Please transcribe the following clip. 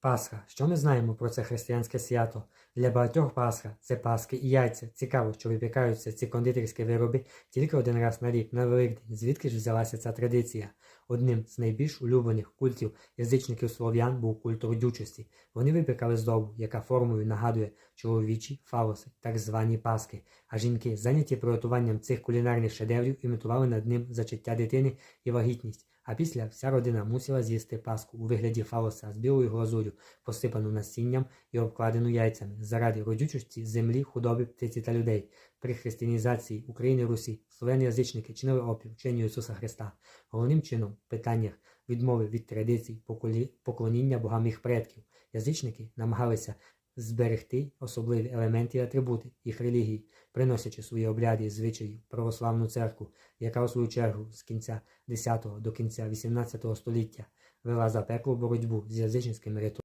Пасха. Що ми знаємо про це християнське свято? Для багатьох Пасха це паски і яйця. Цікаво, що випікаються ці кондитерські вироби тільки один раз на рік на Великдень. Звідки ж взялася ця традиція? Одним з найбільш улюблених культів язичників слов'ян був культ родючості. Вони випікали здобу, яка формою нагадує чоловічі фалоси, так звані паски. А жінки, зайняті приготуванням цих кулінарних шедеврів, імітували над ним зачаття дитини і вагітність. А після вся родина мусила з'їсти паску у вигляді фалоса з білою глазур'ю, посипану насінням і обкладену яйцями заради родючості землі, худоби, птиці та людей. При християнізації України Русі слов'яни язичники чинили опір вченню Ісуса Христа. Головним чином в питаннях відмови від традицій поколі- поклоніння богам їх предків. Язичники намагалися зберегти особливі елементи і атрибути їх релігії, приносячи свої обряди і звичаї в православну церкву, яка у свою чергу з кінця 10 до кінця 18 століття вела запеклу боротьбу з язичницькими ритуалами.